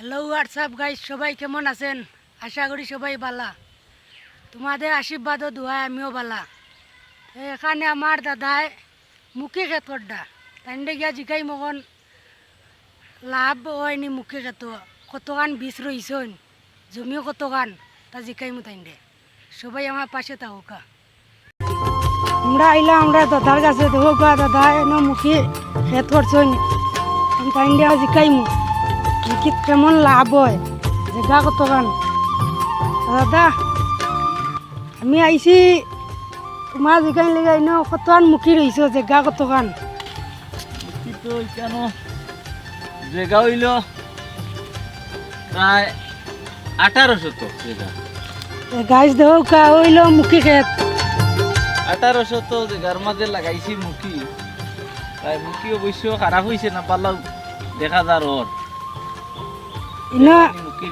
Hello WhatsApp guys সবাই কেমন আছেন? আশা করি সবাই বালা তোমাদের আশীর্বাদ ও দোয়ায় আমিও বালা এখানে আমার দাদাই মুখে খেতরডা তাইন্ডে গিয়া জিকাই মগন লাভ হয়নি মুখে খেত কতগান বীজ রইছন? জমিও কতগান তা জিকাই মু তাইন্ডে সবাই আমার পাশে থাকুকা। আমরা আইলাম আমরা দাদার কাছে দাদা, এনে মুখে খেত করছন তাইন্ডে জিকাই মু। কি কেমন লাভ হয়। জায়গা কতখান দাদা আমি আইছি তোমার যেখানে লেগে ন কতখান মুখী রইছ জায়গা কতখান কেন জায়গা হইল প্রায় আঠারোশো তো জায়গা গাছ দেহ কা হইল মুখী খেত। আঠারোশো তো জায়গার মাঝে লাগাইছি মুখি। তাই মুখি অবশ্য খারাপ হয়েছে না পারলাম দেখা যার ওর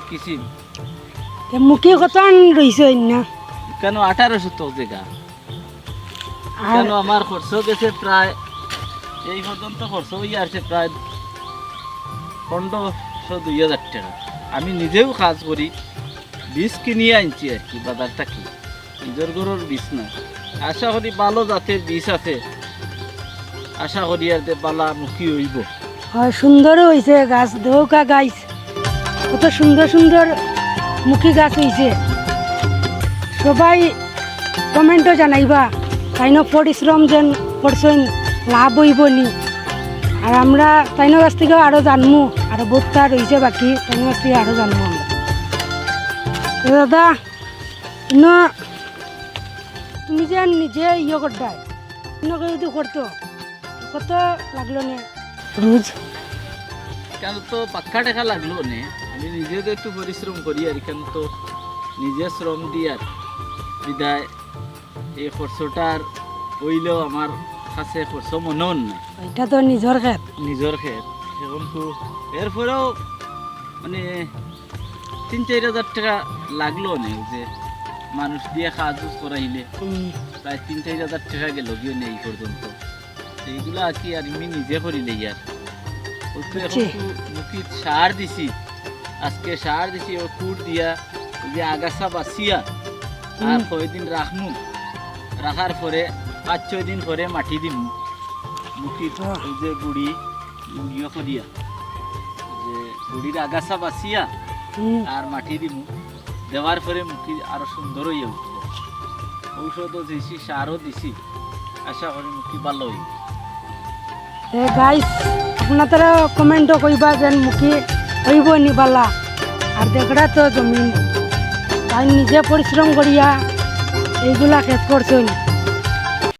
কিসিম? মুখী কতখান রইছ না কেন আঠারোশো তো জায়গা কেন আমার খরচ গেছে প্রায় এই পর্যন্ত খরচ হয়ে আসছে প্রায় পনেরোশো দুই হাজার টাকা। আমি নিজেও কাজ করি বীজ কিনিয়ে আনছি আর কি বাজার থাকি। নিজের গরুর বীজ না আশা করি ভালো জাতের বীজ আছে আশা করি আর যে বালা মুখী হইব। হয় সুন্দর হয়েছে গাছ দেহ কা গাছ। কত সুন্দর সুন্দর মুখী গাছ হয়েছে সবাই কমেন্টও জানাইবা, তাইনো পরিশ্রম যেন করছেন, লাভ হইব নি। আর আমরা তাইনো কাছ থেকেও আরও জানমু, আর বহুতটা রয়েছে বাকি, তাইনো কাছ থেকে আরও জানমু আমরা। দাদা তুমি যে নিজে ইয়ে করতাই যদি করতো, কত লাগল নে? রোজ কেন তো পাক্কা টাকা লাগল নে? আমি নিজে তো একটু পরিশ্রম করি আর কেন তো নিজে শ্রম দিই আর। বিদায় এই খরচটার হইলেও আমার কাছে খরচ মনেও না এটা তো নিজের খেত। নিজের ক্ষেত এখন তো এরপরেও মানে তিন চার হাজার টাকা লাগল না যে মানুষ দিয়ে উজ করাইলে। প্রায় তিন চার হাজার টাকা গেল গিয়ে নেই এই পর্যন্ত। এইগুলা আর কি আর আমি নিজে করিলে ইয়ার সার দিছি। আজকে সার দিছি ও কুট দিয়া যে আগাছা বাছিয়া। আর। কয়দিন রাখমু? রাখার পরে পাঁচ ছয় দিন পরে মাটি দিম। মুখি। যে গুড়ি ইয়ে করিয়া। যে গুড়ির আগাছা হুম। আর মাটি দিমু। দেওয়ার পরে মুখি আরও সুন্দর হইয়া উঠব। ঔষধও দিছি সারও দিছি। আশা করি মুখি ভালো হইব। এ গাইস আপনারা কমেন্ট কইবা যেন মুখে হইব নিবালা আর দেখরা তো জমিন তাই নিজে পরিশ্রম করিয়া এইগুলা খেত করছেন।